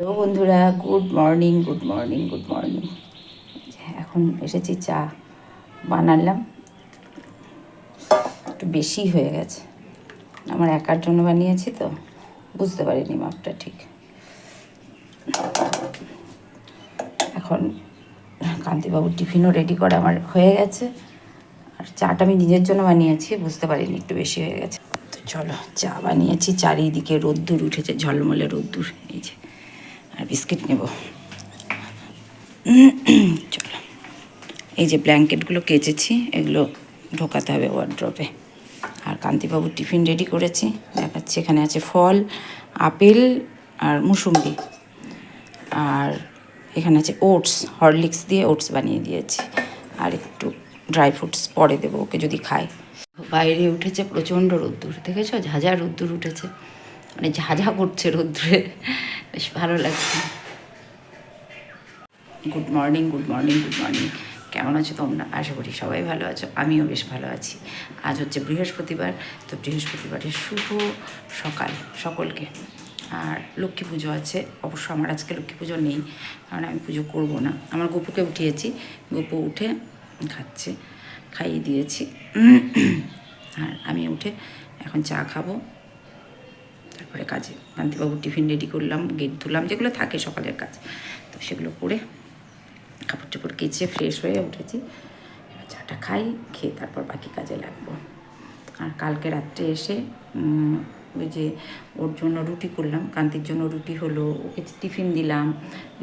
Hello বন্ধুরা, good morning good morning good morning. এখন এসেছি চা বানালাম। একটু বেশি হয়ে গেছে। আমার একার জন্য বানিয়েছি তো, বুঝতে পারিনি মাপটা ঠিক। এখন কান্তিবাবুর টিফিনও রেডি করা আমার হয়ে গেছে। আর চাটা আমি নিজের জন্য বানিয়েছি, বুঝতে পারিনি একটু বেশি হয়ে গেছে। তো চলো, চা বানিয়েছি, চারিদিকে রোদ্দুর উঠেছে, ঝলমলে রোদ্দুর, এই যে। আর বিস্কিট নেব। চলো। এই যে ব্ল্যাঙ্কেটগুলো কেচেছি, এগুলো ঢোকাতে হবে ওয়ার্ড্রপে আর কান্তিবাবুর টিফিন রেডি করেছি, দেখাচ্ছি। এখানে আছে ফল, আপেল আর মুসুম্বি। আর এখানে আছে ওটস, হরলিক্স দিয়ে ওটস বানিয়ে দিয়েছি। আর একটু ড্রাই ফ্রুটস পরে দেবো, ওকে যদি খায়। বাইরে উঠেছে প্রচণ্ড রোদ্দুর, দেখেছ? ঝাঝা রোদ্দুর উঠেছে। মানে ঝাঝা করছে রোদ্দুরে। বেশ ভালো লাগছে। Good morning good morning good morning কেমন আছো তোমরা? আশা করি সবাই ভালো আছো। আমিও বেশ ভালো আছি। আজ হচ্ছে বৃহস্পতিবার, তো বৃহস্পতিবারের শুভ সকাল সকলকে। আর লক্ষ্মী পুজো আছে। অবশ্য আমার আজকে লক্ষ্মী পুজো নেই, কারণ আমি পুজো করব না। আমার গপুকে উঠিয়েছি। গপু উঠে খাচ্ছে, খাইয়ে দিয়েছি। আর আমি উঠে এখন চা খাব। তারপরে কাজে কান্তিবাবুর টিফিন রেডি করলাম গেট ধুলাম, যেগুলো থাকে সকালের কাজ। তো সেগুলো করে কাপড় টাপড় কেচে ফ্রেশ হয়ে উঠেছি। চাটা খাই, খেয়ে তারপর বাকি কাজে লাগবো। আর কালকে রাত্রে এসে ওই যে ওর জন্য রুটি করলাম, কান্তির জন্য রুটি হলো, ওকে টিফিন দিলাম,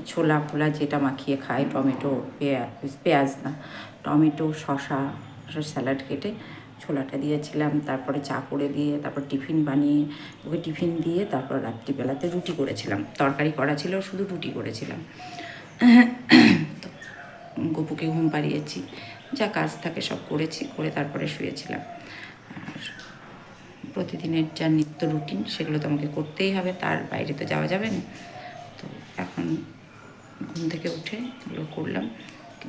ছোলা ফোলা যেটা মাখিয়ে খায়, টমেটো পেঁয়াজ পেঁয়াজ না, টমেটো শশা স্যালাড কেটে ছোলাটা দিয়েছিলাম, তারপরে চা করে দিয়ে, তারপর টিফিন বানিয়ে, ওকে টিফিন দিয়ে তারপর রাত্রিবেলাতে রুটি করেছিলাম। তরকারি করা ছিল, শুধু রুটি করেছিলাম। গপুকে ঘুম পাড়িয়েছি, যা কাজ থাকে সব করেছি, করে তারপরে শুয়েছিলাম। আর প্রতিদিনের যা নিত্য রুটিন, সেগুলো তো আমাকে করতেই হবে, তার বাইরে তো যাওয়া যাবে না। তো এখন ঘুম থেকে উঠে এগুলো করলাম।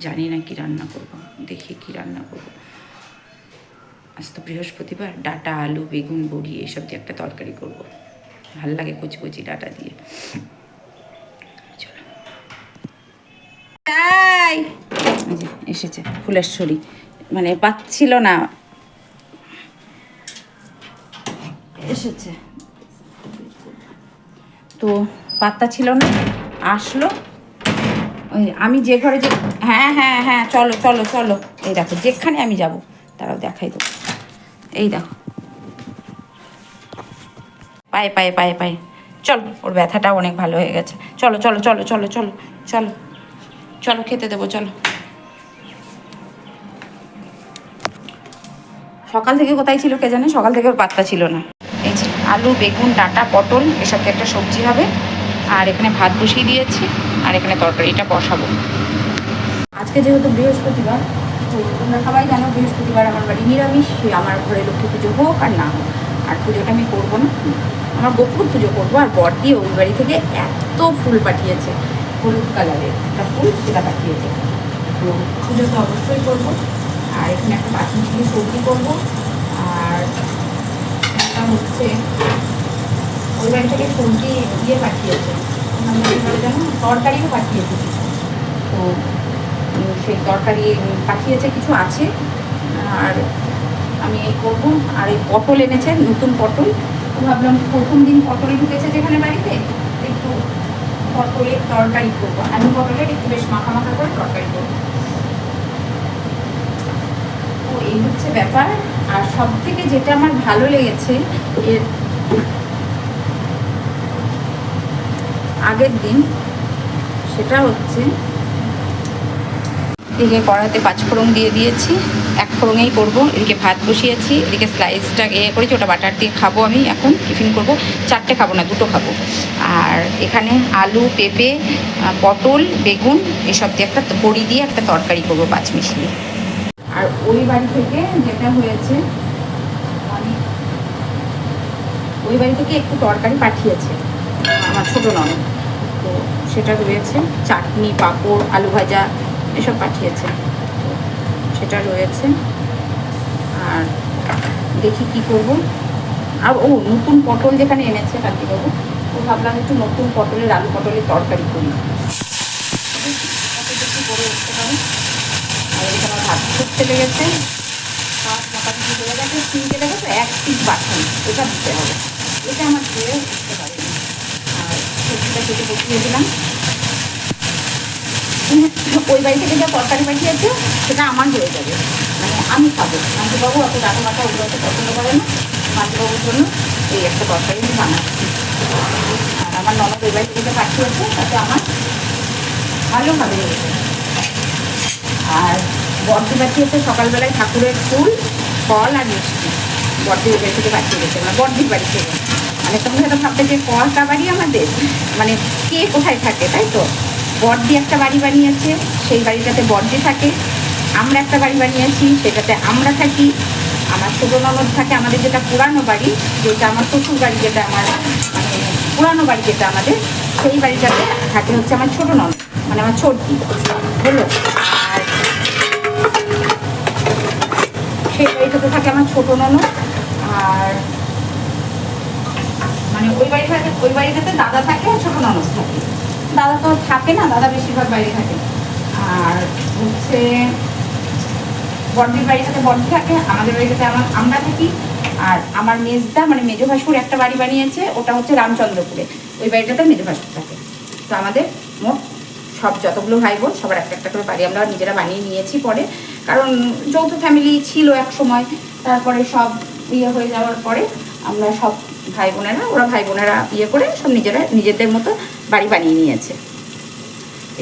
জানি না কি রান্না করব, দেখি কি রান্না করব। আজ তো বৃহস্পতিবার ডাটা আলু বেগুন বড়ি এইসব দিয়ে একটা তরকারি করব। ভালো লাগে কচি কচি ডাটা দিয়ে। চলো। তাই? এসেছে ফুলেশ্বরী। মানে পাচ্ছিল না। এসেছে। তো পাত্তা ছিল না আসলো। ওই আমি যে ঘরে যে হ্যাঁ হ্যাঁ হ্যাঁ চলো চলো চলো। এই দেখো যেখানে আমি যাব তারাও দেখাই দেবো। এই দেখো। পায়ে পায়ে পায়ে পায়ে। চলো, ওর ব্যথাটা অনেক ভালো হয়ে গেছে। চলো চলো চলো চলো চলো চলো। চলো, খেতে দেবো, চলো। সকাল থেকে কোথায় ছিল কে জানে? সকাল থেকে ওর পাত্তা ছিল না। এই যে আলু, বেগুন, ডাঁটা, পটল এসব দিয়ে একটা সবজি হবে। আর এখানে ভাত বসিয়ে দিয়েছি। আর এখানে তরকারিটা বসাবো। আজকে যেহেতু বৃহস্পতিবার তো তোমরা সবাই জানো বৃহস্পতিবার আমার বাড়ি নিরামিষ আমার ঘরে লক্ষ্মী পুজো হোক আর না হোক। আর পুজোটা আমি করব না। আমার গোপুর পুজো করব আর বর দিয়ে ওই বাড়ি থেকে এত ফুল পাঠিয়েছে, হলুদ কালারের একটা ফুল সেটা পাঠিয়েছে। তো পুজো তো অবশ্যই করব। আর এখানে একটা বাসন্তী সবজি করব। আর একটা হচ্ছে, ওই বাড়ি থেকে সবজি দিয়ে পাঠিয়েছে। তরকারিও পাঠিয়েছে। তো সেই তরকারি পাঠিয়েছে, কিছু আছে। আর আমি এই করব আর এই পটল এনেছে, নতুন পটল। ভাবলাম প্রথম দিন পটল ঢুকেছে যেখানে বাড়িতে, একটু পটলের তরকারি করব। আলু পটলের একটু বেশ মাখা মাখা করে তরকারি করব। তো এই হচ্ছে ব্যাপার। আর সব থেকে যেটা আমার ভালো লেগেছে, এর আগের দিন, সেটা হচ্ছে এদিকে কড়াতে পাঁচ ফোড়ন দিয়ে দিয়েছি, এক ফোড়নেই করব। এদিকে ভাত বসিয়েছি, এদিকে স্লাইসটা ইয়ে করেছি, ওটা বাটার দিয়ে খাব আমি এখন টিফিন করব। চারটে খাব না, দুটো খাব। আর এখানে আলু, পেঁপে পটল, বেগুন, এসব দিয়ে একটা বড়ি দিয়ে একটা তরকারি করব পাঁচ মিশিয়ে। আর ওই বাড়ি থেকে যেটা হয়েছে মানে ওই বাড়ি থেকে একটু তরকারি পাঠিয়েছে, আমার ছোটো ননদ। তো সেটা রয়েছে চাটনি, পাঁপড়, আলু ভাজা এসব পাঠিয়েছে। সেটা রয়েছে। আর দেখি কি করব। আর ও নতুন পটল যেখানে এনেছে কান্তিবাবু ও ভাবলাম একটু নতুন পটলের আলু পটলের তরকারি করি। করে উঠতে পারে আর আমার ভাত লেগেছে হয়ে গেছে এক বাসন, এটা দিতে হবে। এটা আমার ধুয়ে উঠতে পারেনি। আর সবজিটা কেটে বসিয়ে দিলাম। ওই বাড়ি থেকে যা তরকারি পাঠিয়েছে, সেটা আমার হয়ে যাবে। মানে আমি খাব। মাঝিবাবু অত ডাটা মাথা ওগুলো অত পছন্দ করে না। মাঝিবাবুর জন্য এই একটা তরকারি আমি বানাচ্ছি। আর আমার ননদ ওই বাড়ি থেকে পাঠিয়েছে, তাতে আমার ভালোভাবে লেগেছে আর বর্দি পাঠিয়েছে সকালবেলায় ঠাকুরের ফুল, ফল আর মিষ্টি। বর্দি ওই বাড়ি থেকে পাঠিয়ে গেছে মানে বর্দির বাড়ি থেকে। মানে তোমরা হয়তো ভাবতে যে কটা বাড়ি আমাদের। মানে কে কোথায় থাকে, তাই তো? বর্দি একটা বাড়ি বানিয়েছে, সেই বাড়িটাতে বর্দি থাকে। আমরা একটা বাড়ি বানিয়েছি, সেটাতে আমরা থাকি। আমার ছোটো ননদ থাকে, আমাদের যেটা পুরানো বাড়ি, যেটা আমার শ্বশুর বাড়ি, যেটা আমার মানে পুরানো বাড়ি যেটা আমাদের, সেই বাড়িটাতে থাকে হচ্ছে আমার ছোটো ননদ মানে আমার ছোটদি হলো আর সেই বাড়িটাতে থাকে আমার ছোটো ননদ, আর মানে ওই বাড়িটাতে ওই বাড়িটাতে দাদা থাকে আর ছোটো ননদ থাকে। দাদা তো থাকে না, দাদা বেশিরভাগ বাইরে থাকে। আর হচ্ছে বর্দির বাড়িটাতে বর্দি থাকে, আমাদের বাড়িটাতে আমার আমরা থাকি। আর আমার মেজদা মানে মেজো ভাসুর একটা বাড়ি বানিয়েছে, ওটা হচ্ছে রামচন্দ্রপুরে। ওই বাড়িটাতে মেজো ভাসুর থাকে। তো আমাদের মোট সব যতগুলো ভাই বোন সবার একটা একটা করে বাড়ি আমরা নিজেরা বানিয়ে নিয়েছি পরে। কারণ যৌথ ফ্যামিলি ছিল এক সময়, তারপরে সব ইয়ে হয়ে যাওয়ার পরে আমরা সব ভাই বোনেরা ওরা ভাই বোনেরা ইয়ে করে সব নিজেরা নিজেদের মতো বাড়ি বানিয়ে নিয়েছে।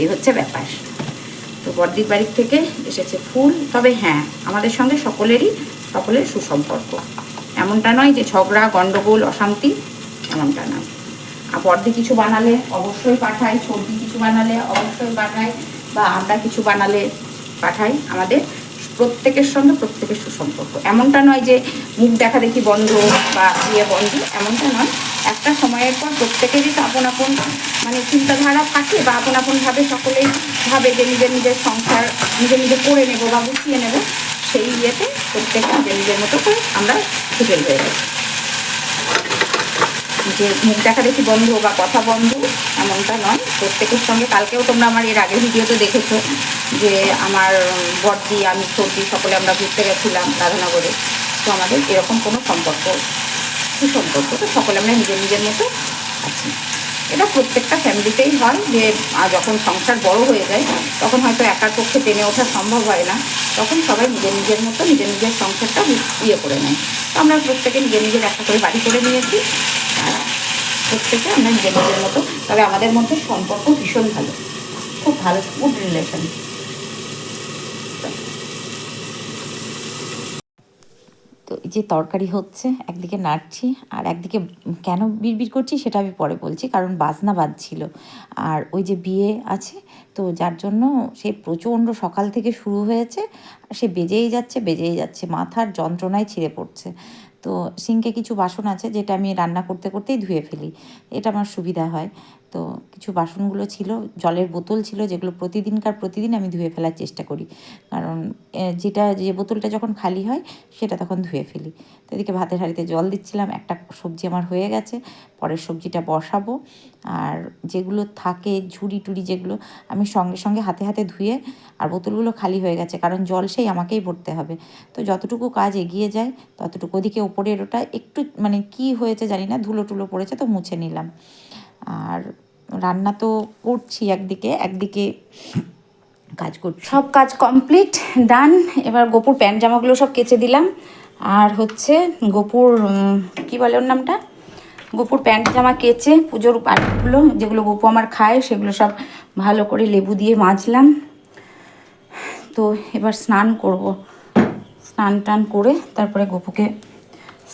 এই হচ্ছে ব্যাপার। তো বর্দির বাড়ির থেকে এসেছে ফুল। তবে হ্যাঁ আমাদের সঙ্গে সকলেরই সকলের সুসম্পর্ক। এমনটা নয় যে ঝগড়া গণ্ডগোল অশান্তি, এমনটা নয়। আর বর্দি কিছু বানালে অবশ্যই পাঠায়, সর্দি কিছু বানালে অবশ্যই পাঠাই বা আমরা কিছু বানালে পাঠাই আমাদের প্রত্যেকের সঙ্গে প্রত্যেকের সুসম্পর্ক। এমনটা নয় যে মুখ দেখা দেখি বন্ধ বা ইয়ে বন্ধ, এমনটা নয়। একটা সময়ের পর প্রত্যেকেরই তো আপন আপন মানে চিন্তাধারা থাকে বা আপন আপনভাবে সকলেই ভাবে যে নিজের নিজের সংসার নিজে নিজে করে নেব বা গুছিয়ে নেব, সেই ইয়েতে প্রত্যেকে নিজের নিজের মতো করে আমরা সেটেল হয়ে গেছি যে মুখ দেখা দেখি বন্ধ বা কথা বন্ধ, এমনটা নয়। প্রত্যেকের সঙ্গে, কালকেও তোমরা আমার এর আগের ভিডিওতে দেখেছ যে আমার বর্দি আমি, সর্দি, সকলে আমরা ঘুরতে গেছিলাম রাধানগরে। তো আমাদের এরকম কোনো সম্পর্ক সুসম্পর্ক তো সকলে আমরা নিজের নিজের মতো আছি। এটা প্রত্যেকটা ফ্যামিলিতেই হয় যে যখন সংসার বড় হয়ে যায়, তখন হয়তো একার পক্ষে টেনে ওঠা সম্ভব হয় না। তখন সবাই নিজের নিজের মতো নিজের নিজের সংসারটা ইয়ে করে নেয়। তো আমরা প্রত্যেকে নিজের নিজের একটা করে বাড়ি করে নিয়েছি। প্রত্যেকে আমরা নিজের নিজের মতো। তবে আমাদের মধ্যে সম্পর্ক ভীষণ ভালো। খুব ভালো গুড রিলেশন তো এই যে তরকারি হচ্ছে, একদিকে নাড়ছি আর একদিকে কেন বিড়বিড় করছি সেটা আমি পরে বলছি, কারণ বাজনা বাজছিল। আর ওই যে বিয়ে আছে, তো যার জন্য সে প্রচণ্ড সকাল থেকে শুরু হয়েছে সে বেজেই যাচ্ছে বেজেই যাচ্ছে, মাথার যন্ত্রণায় ছিঁড়ে পড়ছে। তো সিঙ্কে কিছু বাসন আছে, যেটা আমি রান্না করতে করতেই ধুয়ে ফেলি। এটা আমার সুবিধা হয়। তো কিছু বাসনগুলো ছিল, জলের বোতল ছিল, যেগুলো প্রতিদিনকার প্রতিদিন আমি ধুয়ে ফেলার চেষ্টা করি। কারণ যেটা, যে বোতলটা যখন খালি হয়, সেটা তখন ধুয়ে ফেলি। তো এদিকে ভাতের হাঁড়িতে জল দিচ্ছিলাম, একটা সবজি আমার হয়ে গেছে, পরের সবজিটা বসাবো। আর যেগুলো থাকে, ঝুড়ি টুড়ি যেগুলো, আমি সঙ্গে সঙ্গে হাতে হাতে ধুয়ে, আর বোতলগুলো খালি হয়ে গেছে, কারণ জল সেই আমাকেই ভরতে হবে। তো যতটুকু কাজ এগিয়ে যায়, ততটুকু ওদিকে ওপরের ওটা একটু মানে কি হয়েছে জানি না, ধুলো টুলো পড়েছে তো মুছে নিলাম। আর রান্না তো করছি একদিকে একদিকে কাজ করছি। সব কাজ কমপ্লিট, ডান। এবার গোপুর প্যান্ট জামাগুলো সব কেচে দিলাম। আর হচ্ছে গোপুর কি বলে ওর নামটা? গোপুর প্যান্ট জামা কেচে পুজোর পাটগুলো, যেগুলো গোপু আমার খায়, সেগুলো সব ভালো করে লেবু দিয়ে মাজলাম। তো এবার স্নান করব। স্নান টান করে তারপরে গোপুকে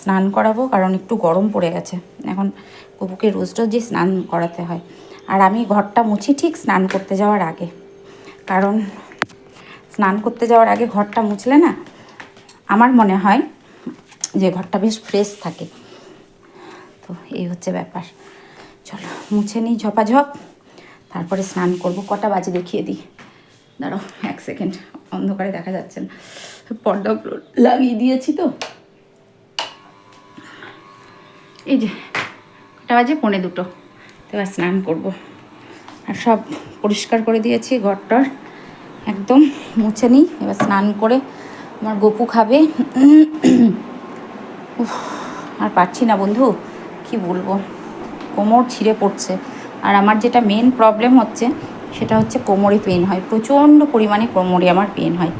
স্নান করাবো, কারণ একটু গরম পড়ে গেছে। এখন গোপুকে রোজ রোজই স্নান করাতে হয়। আর আমি ঘরটা মুছি ঠিক স্নান করতে যাওয়ার আগে। কারণ স্নান করতে যাওয়ার আগে ঘরটা মুছলে না আমার মনে হয় যে ঘরটা বেশ ফ্রেশ থাকে। তো এই হচ্ছে ব্যাপার। চলো, মুছে নিই ঝপাঝপ, তারপরে স্নান করব। কটা বাজে দেখিয়ে দিই। দাঁড়াও, এক সেকেন্ড, অন্ধকারে দেখা যাচ্ছে না। পর্দাগুলো লাগিয়ে দিয়েছি তো। এই যে, কটা বাজে? পৌনে দুটো। তো এবার স্নান করব। আর সব পরিষ্কার করে দিয়েছি, ঘরটার। একদম মুছে নিই, এবার স্নান করে আমার গপু খাবে। আর পারছি না বন্ধু, কি বলব? কোমর ছিঁড়ে পড়ছে। আর আমার যেটা মেন প্রবলেম হচ্ছে, সেটা হচ্ছে কোমরে পেন হয়। প্রচণ্ড পরিমাণে কোমরে আমার পেন হয়।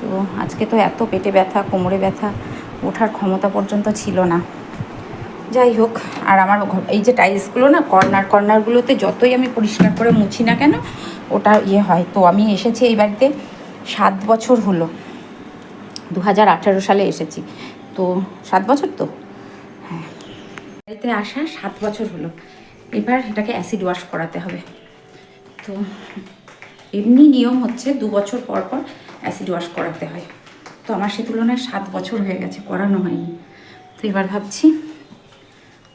তো আজকে তো এত পেটে ব্যথা, কোমরে ব্যথা, ওঠার ক্ষমতা পর্যন্ত ছিল না। যাই হোক, আর আমার এই যে টাইলসগুলো না কর্নার কর্নারগুলোতে যতই আমি পরিষ্কার করে মুছি না কেন, ওটা ইয়ে হয়। তো আমি এসেছি এই বাড়িতে সাত বছর হলো। দু হাজার আঠারো সালে এসেছি। তো সাত বছর তো? হ্যাঁ। বাড়িতে আসা সাত বছর হলো। এবার এটাকে অ্যাসিড ওয়াশ করাতে হবে। তো এমনি নিয়ম হচ্ছে দু বছর পর পর অ্যাসিড ওয়াশ করাতে হয়। তো আমার সে তুলনায় সাত বছর হয়ে গেছে, করানো হয়নি। তো এবার ভাবছি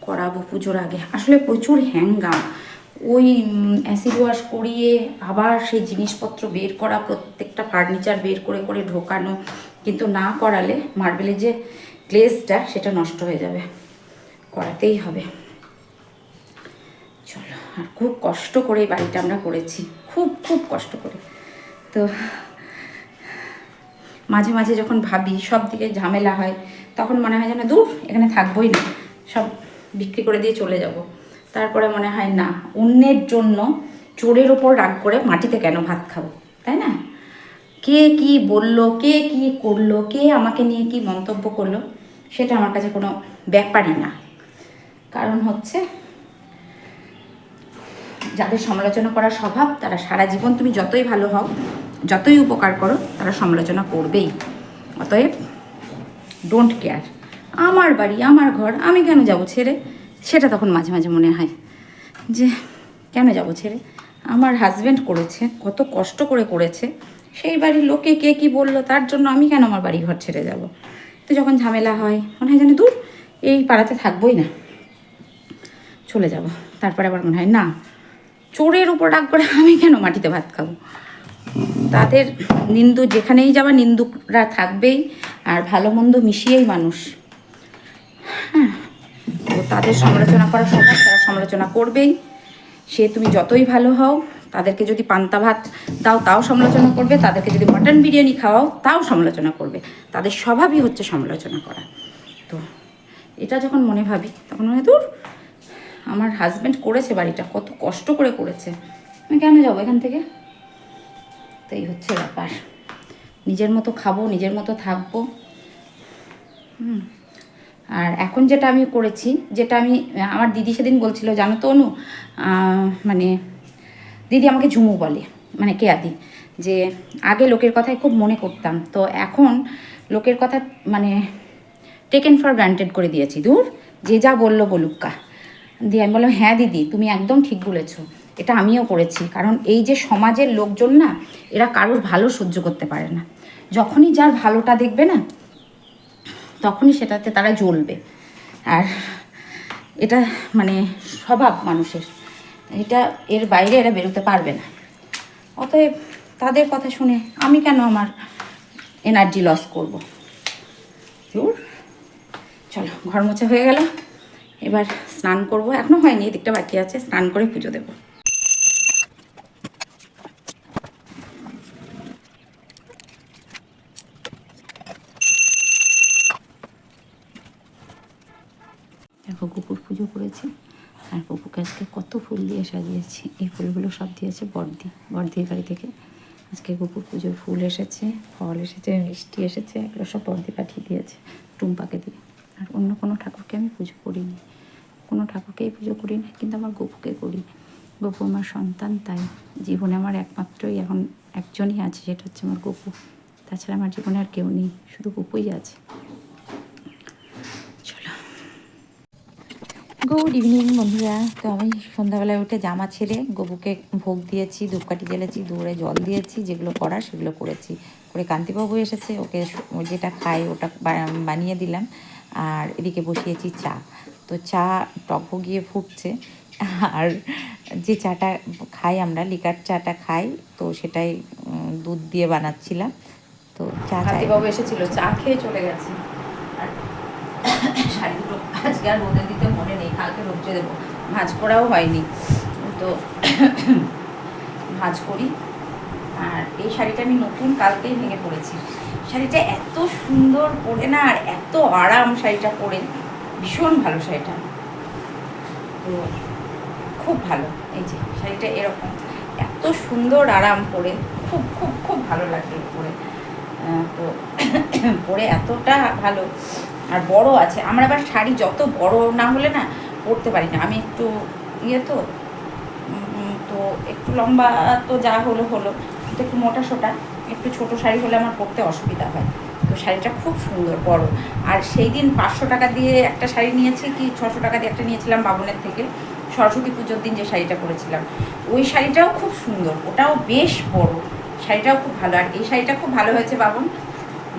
করাবো পুজোর আগে। আসলে প্রচুর হ্যাঙ্গাম ওই অ্যাসিড ওয়াশ করিয়ে আবার সেই জিনিসপত্র বের করা, প্রত্যেকটা ফার্নিচার বের করে করে ঢোকানো, কিন্তু না করালে মার্বেলের যে গ্লেজটা সেটা নষ্ট হয়ে যাবে। করাতেই হবে। চলো, আর খুব কষ্ট করে বাড়িটা আমরা করেছি। খুব খুব কষ্ট করে। তো, মাঝে মাঝে যখন ভাবি সব দিকে ঝামেলা হয়, তখন মনে হয় যেন দূর, এখানে থাকবোই না। সব বিক্রি করে দিয়ে চলে যাব। তারপরে মনে হয়, না, অন্যের জন্য চোরের ওপর রাগ করে মাটিতে কেন ভাত খাব? তাই না? কে কি বলল, কে কি করল, কে আমাকে নিয়ে কি মন্তব্য করল, সেটা আমার কাছে কোনো ব্যাপারই না। কারণ হচ্ছে, যাদের সমালোচনা করার স্বভাব, তারা সারা জীবন তুমি যতই ভালো হও, যতই উপকার করো, তারা সমালোচনা করবেই। অতএব ডোন্ট কেয়ার আমার বাড়ি, আমার ঘর, আমি কেন যাব ছেড়ে? সেটা তখন মাঝে মাঝে মনে হয় যে, কেন যাব ছেড়ে? আমার হাজব্যান্ড করেছে, কত কষ্ট করে করেছে। সেই বাড়ির লোকে কে কি বলল, তার জন্য আমি কেন আমার বাড়ি ঘর ছেড়ে যাব? তো যখন ঝামেলা হয়, মনে হয় যেন দূর, এই পাড়াতে থাকবোই না। চলে যাব। তারপরে আবার মনে হয়, না, চোরের উপর রাগ করে আমি কেন মাটিতে ভাত খাব? তাদের নিন্দু, যেখানেই যাবা, নিন্দুকরা থাকবেই, আর ভালো মন্দ মিশিয়েই মানুষ। হ্যাঁ তো তাদের সমালোচনা করা সবাই তারা সমালোচনা করবেই। সে তুমি যতই ভালো হও, তাদেরকে যদি পান্তা ভাত দাও, তাও সমালোচনা করবে। তাদেরকে যদি মটন বিরিয়ানি খাওয়াও, তাও সমালোচনা করবে। তাদের স্বভাবই হচ্ছে সমালোচনা করা। তো এটা যখন মনে ভাবি, তখন মনে দূর, আমার হাজব্যান্ড করেছে বাড়িটা, কত কষ্ট করে করেছে। আমি কেন যাব এখান থেকে? তো এই হচ্ছে ব্যাপার। নিজের মতো খাব, নিজের মতো থাকব। হুম। আর এখন যেটা আমি করেছি, যেটা আমি, আমার দিদি সেদিন বলছিল, জানো তো অনু মানে দিদি আমাকে ঝুমু বলে মানে কেয়াদি যে আগে লোকের কথায় খুব মনে করতাম। তো এখন লোকের কথা মানে টেকেন ফর গ্রান্টেড করে দিয়েছি। দূর, যে যা বলল বলুক্কা দিয়ে আমি বললাম হ্যাঁ দিদি, তুমি একদম ঠিক বলেছ। এটা আমিও করেছি। কারণ এই যে সমাজের লোকজন না, এরা কারোর ভালো সহ্য করতে পারে না। যখনই যার ভালোটা দেখবে না তখনই সেটাতে তারা জ্বলবে। আর এটা মানে স্বভাব মানুষের। এটা এর বাইরে এরা বেরোতে পারবে না। অতএব তাদের কথা শুনে আমি কেন আমার এনার্জি লস করব? দূর চলো, ঘর মোছা হয়ে গেল। এবার স্নান করব। এখনও হয়নি, এদিকটা বাকি আছে। স্নান করে পুজো দেবো। দেখো কুকুর পুজো করেছি। আর কুকুরকে আজকে কত ফুল দিয়ে সাজিয়েছি। এই ফুলগুলো সব দিয়েছে বর্দি, বর্দির বাড়ি থেকে। আজকে কুকুর পুজোর ফুল এসেছে, ফল এসেছে, মিষ্টি এসেছে, এগুলো সব বর্দি পাঠিয়ে দিয়েছে টুম্পাকে দিয়ে। আর অন্য কোনো ঠাকুরকে আমি পুজো করিনি। কোনো ঠাকুরকেই পুজো করি না কিন্তু আমার গপুকে করি গপু আমার সন্তান, তাই জীবনে আমার একমাত্রই এখন একজনই আছে, সেটা হচ্ছে আমার গপু। তাছাড়া আমার জীবনে আর কেউ নেই, শুধু গপুই আছে। গুড ইভিনিং বন্ধুরা। তো আমি সন্ধ্যাবেলায় উঠে জামা ছেড়ে গবুকে ভোগ দিয়েছি, ধূপকাঠি জ্বেলেছি দূরে জল দিয়েছি, যেগুলো করার সেগুলো করেছি। করে কান্তিবাবু এসেছে, ওকে যেটা খায় ওটা বানিয়ে দিলাম। আর এদিকে বসিয়েছি চা। তো চা টক গিয়ে ফুটছে। আর যে চাটা খাই আমরা, লিকার চাটা খাই, তো সেটাই দুধ দিয়ে বানাচ্ছিলাম। তো চা কান্তিবাবু বাবু এসেছিল, চা খেয়ে চলে গেছে। আর শাড়ি দুটো আজকে আর কালকে দেবো। ভাঁজ করাও হয়নি। তো ভাঁজ করি। আর এই শাড়িটা আমি নতুন, কালকেই ভেঙে পড়েছি। শাড়িটা এত সুন্দর পরে না, আর এত আরাম শাড়িটা পরে। ভীষণ ভালো শাড়িটা। তো খুব ভালো। এই যে, শাড়িটা এরকম। এত সুন্দর আরাম পরে। খুব খুব খুব ভালো লাগে পরে। তো পরে এতটা ভালো। আর বড় আছে। আমার আবার শাড়ি যত বড় না হলে না পরতে পারি না। আমি একটু ইয়ে তো তো একটু লম্বা তো যা হলো হলো। কিন্তু একটু মোটা সোটা, একটু ছোট শাড়ি হলে আমার পরতে অসুবিধা হয়। তো শাড়িটা খুব সুন্দর, বড়। আর সেই দিন পাঁচশো টাকা দিয়ে একটা শাড়ি নিয়েছি কি, ছশো টাকা দিয়ে একটা নিয়েছিলাম বাবনের থেকে। সরস্বতী পুজোর দিন যে শাড়িটা পরেছিলাম। ওই শাড়িটাও খুব সুন্দর, ওটাও বেশ বড়। শাড়িটাও খুব ভালো। আর এই শাড়িটা খুব ভালো হয়েছে বাবন।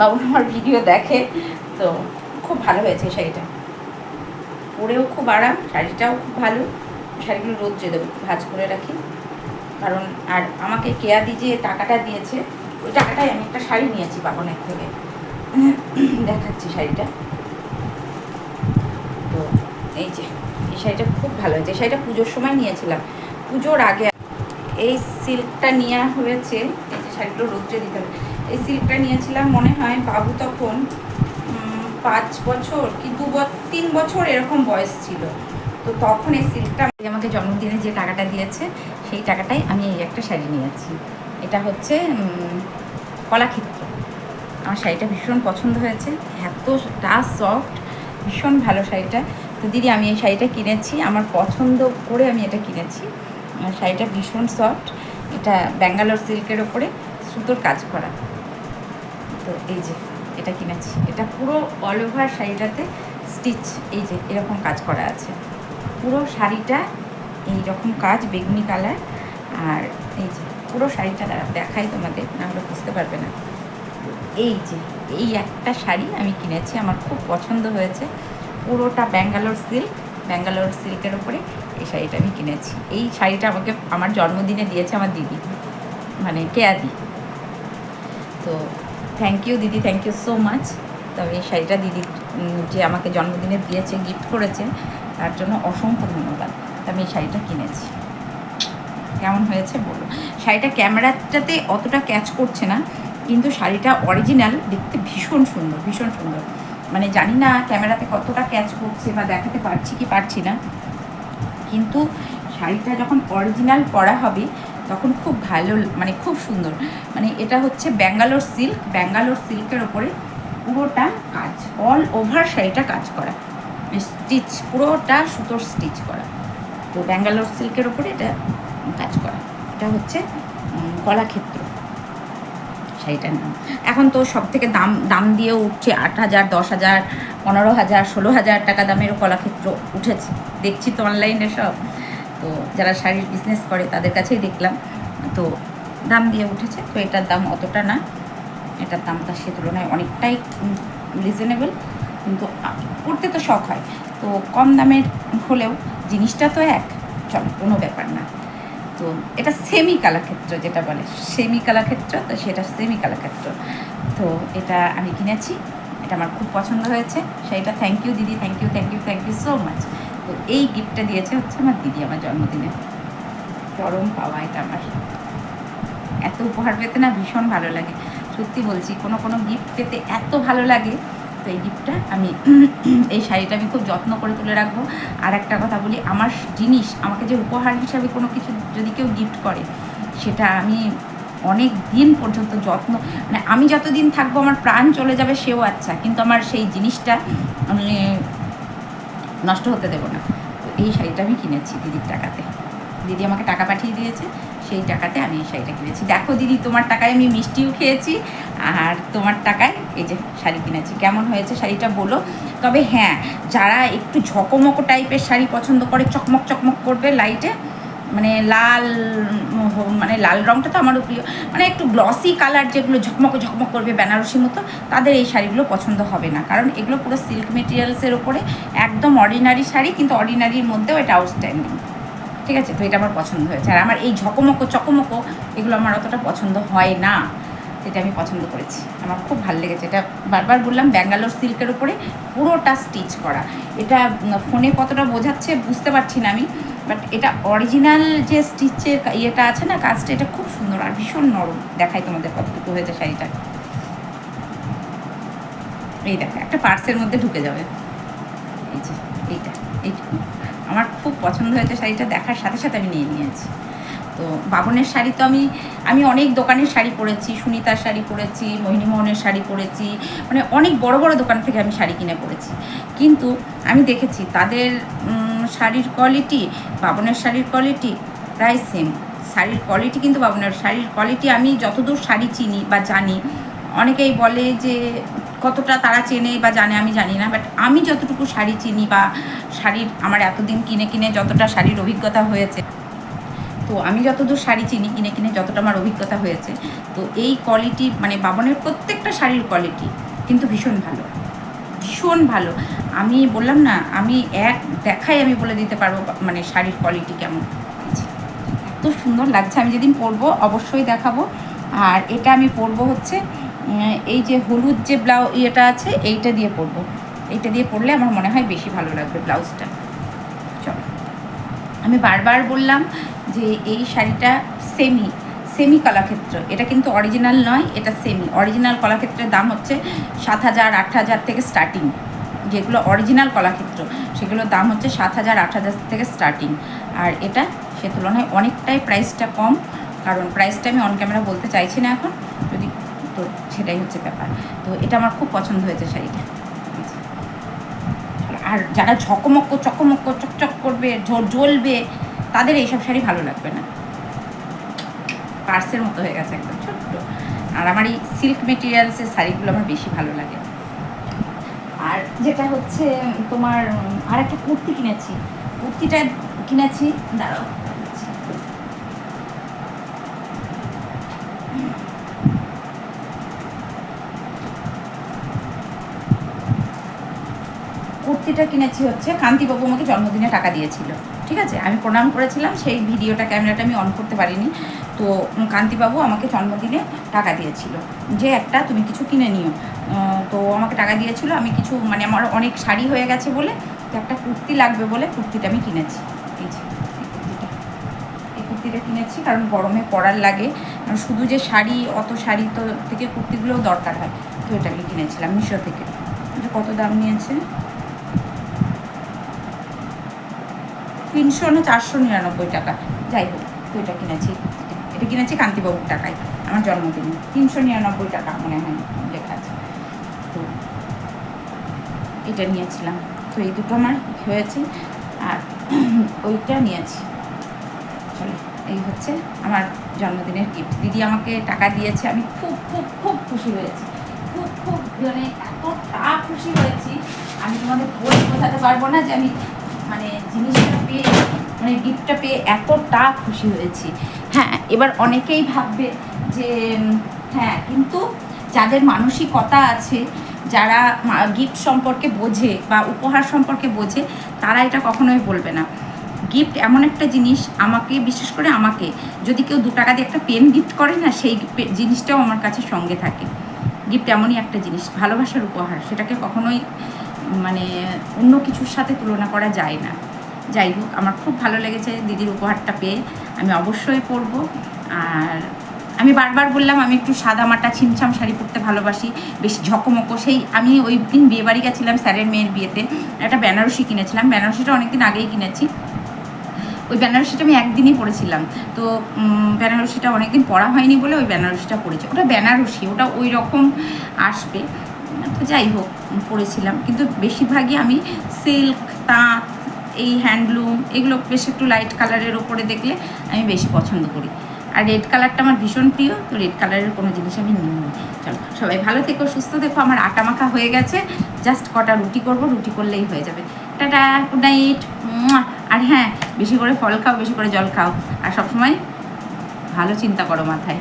বাবন আমার ভিডিও দেখে, তো খুব ভালো হয়েছে শাড়িটা। পরেও খুব আরাম, শাড়িটাও খুব ভালো। শাড়িগুলো রোদ্রে দেবো, ভাজ করে রাখি। কারণ, আর আমাকে কেয়াদি যে টাকাটা দিয়েছে, ওই টাকাটাই আমি একটা শাড়ি নিয়েছি বাবনের থেকে। দেখাচ্ছি শাড়িটা। তো এই যে, এই শাড়িটা খুব ভালো হয়েছে। শাড়িটা পুজোর সময় নিয়েছিলাম। পুজোর আগে এই সিল্কটা নেওয়া হয়েছে। এই যে শাড়িগুলো রোদ্রে দিতে হবে। এই সিল্কটা নিয়েছিলাম মনে হয় বাবু তখন পাঁচ বছর কি দু তিন বছর এরকম বয়স ছিল। তো তখন এই সিল্কটা আমাকে জন্মদিনে যে টাকাটা দিয়েছে, সেই টাকাটাই আমি এই একটা শাড়ি নিয়েছি। এটা হচ্ছে কলাক্ষেত্র। আমার শাড়িটা ভীষণ পছন্দ হয়েছে। এত এতটা সফট ভীষণ ভালো শাড়িটা। তো দিদি, আমি এই শাড়িটা কিনেছি। আমার পছন্দ করে আমি এটা কিনেছি। আর শাড়িটা ভীষণ সফট এটা ব্যাঙ্গালোর সিল্কের ওপরে সুতোর কাজ করা। তো এই যে। এটা কিনেছি। এটা পুরো অল ওভার শাড়িটাতে স্টিচ এই যে এরকম কাজ করা আছে। পুরো শাড়িটা এই রকম কাজ, বেগুনি কালার আর এই যে পুরো শাড়িটা দাঁড়া দেখাই তোমাদের, না হলে বুঝতে পারবে না। এই যে, এই একটা শাড়ি আমি কিনেছি, আমার খুব পছন্দ হয়েছে। পুরোটা ব্যাঙ্গালোর সিল্ক ব্যাঙ্গালোর সিল্কের ওপরে এই শাড়িটা আমি কিনেছি। এই শাড়িটা আমাকে, আমার জন্মদিনে দিয়েছে আমার দিদি মানে কেয়াদি। তো থ্যাংক ইউ দিদি থ্যাংক ইউ সো মাচ তবে এই শাড়িটা দিদি যে আমাকে জন্মদিনে দিয়েছে গিফট করেছে তার জন্য অসংখ্য ধন্যবাদ। আমি এই শাড়িটা কিনেছি। কেমন হয়েছে বলো। শাড়িটা ক্যামেরাটাতে অতটা ক্যাচ করছে না, কিন্তু শাড়িটা অরিজিনাল দেখতে ভীষণ সুন্দর ভীষণ সুন্দর। মানে জানি না ক্যামেরাতে কতটা ক্যাচ করছে বা দেখাতে পারছি কি পারছি না। কিন্তু শাড়িটা যখন অরিজিনাল পরা হবে তখন খুব ভালো মানে খুব সুন্দর। মানে এটা হচ্ছে ব্যাঙ্গালোর সিল্ক, ব্যাঙ্গালোর সিল্কের ওপরে পুরোটা কাজ অল ওভার শাড়িটা কাজ করা। স্টিচ, পুরোটা সুতোর স্টিচ করা। তো ব্যাঙ্গালোর সিল্কের ওপরে এটা কাজ করা। এটা হচ্ছে কলাক্ষেত্র শাড়িটার নাম। এখন তো সব থেকে দাম দাম দিয়ে উঠছে আট হাজার, দশ হাজার, পনেরো হাজার, ষোলো হাজার টাকা দামেরও কলাক্ষেত্র উঠেছে। দেখছি তো অনলাইনে সব। তো যারা শাড়ির বিজনেস করে তাদের কাছেই দেখলাম। তো দাম দিয়ে উঠেছে, তো এটার দাম অতটা না। এটার দামটা সে তুলনায় অনেকটাই রিজনেবল কিন্তু করতে তো শখ হয়। তো কম দামের হলেও জিনিসটা তো এক, চল কোনো ব্যাপার না। তো এটা সেমি কলাক্ষেত্র যেটা বলে সেমি কলাক্ষেত্র তো সেটা সেমি কলাক্ষেত্র তো এটা আমি কিনেছি, এটা আমার খুব পছন্দ হয়েছে। সেইটা থ্যাংক ইউ দিদি thank you thank you thank you so much তো এই গিফটটা দিয়েছে হচ্ছে আমার দিদি আমার জন্মদিনে। চরম পাওয়া এটা আমার। এত উপহার পেতে না ভীষণ ভালো লাগে। সত্যি বলছি, কোনো কোনো গিফট পেতে এত ভালো লাগে। তো এই গিফটটা আমি এই শাড়িটা আমি খুব যত্ন করে তুলে রাখব। আর একটা কথা বলি, আমার জিনিস, আমাকে যে উপহার হিসাবে কোনো কিছু যদি কেউ গিফট করে, সেটা আমি অনেক দিন পর্যন্ত যত্ন মানে আমি যতদিন থাকব আমার প্রাণ চলে যাবে সেও আচ্ছা। কিন্তু আমার সেই জিনিসটা আমি নষ্ট হতে দেবো না। তো এই শাড়িটা আমি কিনেছি দিদির টাকাতে। দিদি আমাকে টাকা পাঠিয়ে দিয়েছে, সেই টাকাতে আমি এই শাড়িটা কিনেছি। দেখো দিদি, তোমার টাকায় আমি মিষ্টিও খেয়েছি, আর তোমার টাকায় এই যে শাড়ি কিনেছি। কেমন হয়েছে শাড়িটা বলো? তবে হ্যাঁ যারা একটু ঝকমকো টাইপের শাড়ি পছন্দ করে, চকমক চকমক করবে লাইটে মানে লাল মানে লাল রঙটা তো আমারও প্রিয়। মানে একটু গ্লসি কালার যেগুলো ঝকমক ঝকমক করবে বেনারসি মতো, তাদের এই শাড়িগুলো পছন্দ হবে না। কারণ এগুলো পুরো সিল্ক মেটেরিয়ালসের ওপরে একদম অর্ডিনারি শাড়ি, কিন্তু অর্ডিনারির মধ্যেও এটা আউটস্ট্যান্ডিং ঠিক আছে? তো এটা আমার পছন্দ হয়েছে। আর আমার এই ঝকমকো, চকমকো এগুলো আমার অতটা পছন্দ হয় না। এটা আমি পছন্দ করেছি। আমার খুব ভালো লেগেছে। এটা বারবার বললাম, ব্যাঙ্গালোর সিল্কের উপরে পুরোটা স্টিচ করা। এটা ফোনে কতটা বোঝাচ্ছে বুঝতে পারছি না আমি। বাট এটা অরিজিনাল যে স্টিচের ইয়েটা আছে না, কাজটা এটা খুব সুন্দর আর ভীষণ নরম। দেখাই তোমাদের কতটুকু হয়েছে শাড়িটা। এই দেখো, একটা পার্সের মধ্যে ঢুকে যাবে। এই যে, এইটা এইটুকু আমার খুব পছন্দ হয়েছে শাড়িটা, দেখার সাথে সাথে আমি নিয়ে নিয়েছি। তো বাবনের শাড়ি তো আমি আমি অনেক দোকানের শাড়ি পরেছি, সুনিতার শাড়ি পরেছি, মোহিনীমোহনের শাড়ি পরেছি মানে অনেক বড় বড় দোকান থেকে আমি শাড়ি কিনে পরেছি। কিন্তু আমি দেখেছি তাদের শাড়ির কোয়ালিটি বাবনের শাড়ির কোয়ালিটি প্রায় সেম শাড়ির কোয়ালিটি কিন্তু বাবনের, শাড়ির কোয়ালিটি আমি যতদূর শাড়ি চিনি বা জানি, অনেকেই বলে যে কতটা তারা চেনে বা জানে আমি জানি না বাট আমি যতটুকু শাড়ি চিনি বা শাড়ির আমার এতদিন কিনে কিনে যতটা শাড়ির অভিজ্ঞতা হয়েছে, তো আমি যতদূর শাড়ি চিনি, কিনে কিনে যতটা আমার অভিজ্ঞতা হয়েছে, তো এই কোয়ালিটি মানে বাবনের প্রত্যেকটা শাড়ির কোয়ালিটি কিন্তু ভীষণ ভালো ভীষণ ভালো। আমি বললাম না, আমি এক দেখাই আমি বলে দিতে পারব মানে শাড়ির কোয়ালিটি কেমন। এত সুন্দর লাগছে, আমি যেদিন পরবো অবশ্যই দেখাবো। আর এটা আমি পরবো হচ্ছে এই যে হলুদ যে ব্লাউ ইয়েটা আছে, এইটা দিয়ে পরবো। এইটা দিয়ে পরলে আমার মনে হয় বেশি ভালো লাগবে ব্লাউজটা। চলো। আমি বারবার বললাম যে এই শাড়িটা সেমি সেমি কলাক্ষেত্র। এটা কিন্তু অরিজিনাল নয়, এটা সেমি অরিজিনাল কলাক্ষেত্রের দাম হচ্ছে সাত হাজার, আট হাজার থেকে স্টার্টিং যেগুলো অরিজিনাল কলাক্ষেত্র, সেগুলোর দাম হচ্ছে সাত হাজার, আট হাজার থেকে স্টার্টিং আর এটা সে তুলনায় অনেকটাই প্রাইসটা কম, কারণ প্রাইসটা আমি অন ক্যামেরা বলতে চাইছি না এখন, যদি তো সেটাই হচ্ছে ব্যাপার। তো এটা আমার খুব পছন্দ হয়েছে শাড়িটা। আর যারা ঝকমক্ক চকমক্ক চকচক করবে জ্বলবে, তাদের এইসব শাড়ি ভালো লাগবে না। পার্সের মতো হয়ে গেছে একদম ছোট্ট। আর আমার এই সিল্ক মেটেরিয়ালসের শাড়িগুলো আমার বেশি ভালো লাগে। যেটা হচ্ছে, তোমার আর একটা কুর্তি কিনেছি। কুর্তিটা কিনেছি, দাঁড়াও। কুর্তিটা কিনেছি হচ্ছে কান্তিবাবু আমাকে জন্মদিনে টাকা দিয়েছিল। ঠিক আছে? আমি প্রণাম করেছিলাম, সেই ভিডিওটা, ক্যামেরাটা আমি অন করতে পারিনি। তো কান্তিবাবু আমাকে জন্মদিনে টাকা দিয়েছিল। যে একটা তুমি কিছু কিনে নিও। তো আমাকে টাকা দিয়েছিল, আমি কিছু মানে আমার অনেক শাড়ি হয়ে গেছে বলে তো একটা কুর্তি লাগবে বলে কুর্তিটা আমি কিনেছি। কুর্তিটা এই কুর্তিটা কিনেছি কারণ গরমে পরার লাগে। শুধু যে শাড়ি, অত শাড়ি তো থেকে কুর্তিগুলোও দরকার হয়। তো এটাকে কিনেছিলাম মিশো থেকে। এটা কত দাম নিয়েছে? তিনশো না চারশো নিরানব্বই টাকা। যাই হোক তো এটা কিনেছি। এটা কিনেছি কান্তিবাবুর টাকায়, আমার জন্মদিনে। তিনশো নিরানব্বই টাকা মনে হয় লেখা আছে। তো এটা নিয়েছিলাম। তো এই দুটো আমার হয়েছে। আর ওইটা নিয়েছি। চলো, এই হচ্ছে আমার জন্মদিনের গিফট দিদি আমাকে টাকা দিয়েছে। আমি খুব খুব খুব খুশি হয়েছি। খুব খুব মানে এতটা খুশি হয়েছি। আমি তোমাদের বই বোঝাতে পারব না যে আমি মানে জিনিসটা পেয়ে মানে গিফটটা পেয়ে এতটা খুশি হয়েছি। হ্যাঁ এবার অনেকেই ভাববে যে হ্যাঁ কিন্তু যাদের মানসিকতা আছে, যারা গিফট সম্পর্কে বোঝে বা উপহার সম্পর্কে বোঝে, তারা এটা কখনোই বলবে না। গিফট এমন একটা জিনিস, আমাকে, বিশেষ করে আমাকে, যদি কেউ দু টাকা দিয়ে একটা পেন গিফট করে না, সেই জিনিসটাও আমার কাছে সঙ্গে থাকে। গিফট এমনই একটা জিনিস, ভালোবাসার উপহার, সেটাকে কখনোই মানে অন্য কিছুর সাথে তুলনা করা যায় না। যাই হোক, আমার খুব ভালো লেগেছে দিদির উপহারটা পেয়ে। আমি অবশ্যই পরবো। আর আমি বারবার বললাম, আমি একটু সাদা মাটা ছিমছাম শাড়ি পরতে ভালোবাসি, বেশ ঝকমকো সেই আমি ওই দিন বিয়ে বাড়ি গেছিলাম স্যারের মেয়ের বিয়েতে, একটা বেনারসি কিনেছিলাম। বেনারসিটা অনেকদিন আগেই কিনেছি। ওই বেনারসিটা আমি একদিনই পরেছিলাম। তো বেনারসিটা অনেকদিন পরা হয়নি বলে ওই বেনারসিটা পরেছি। ওটা বেনারসি, ওটা ওই রকম আসবে। যাই হোক পরেছিলাম কিন্তু বেশিরভাগই আমি সিল্ক তাঁত, এই হ্যান্ডলুম এগুলো বেশ একটু লাইট কালারের ওপরে দেখলে আমি বেশি পছন্দ করি। আর রেড কালারটা আমার ভীষণ প্রিয়, তো রেড কালারের কোনো জিনিস আমি নিই। চলো, সবাই ভালো থেকো, সুস্থ থেকো, আমার আটা মাখা হয়ে গেছে। জাস্ট কটা রুটি করব, রুটি করলেই হয়ে যাবে। টাটা গুড নাইট আর হ্যাঁ বেশি করে ফল খাও, বেশি করে জল খাও। আর সবসময় ভালো চিন্তা করো মাথায়।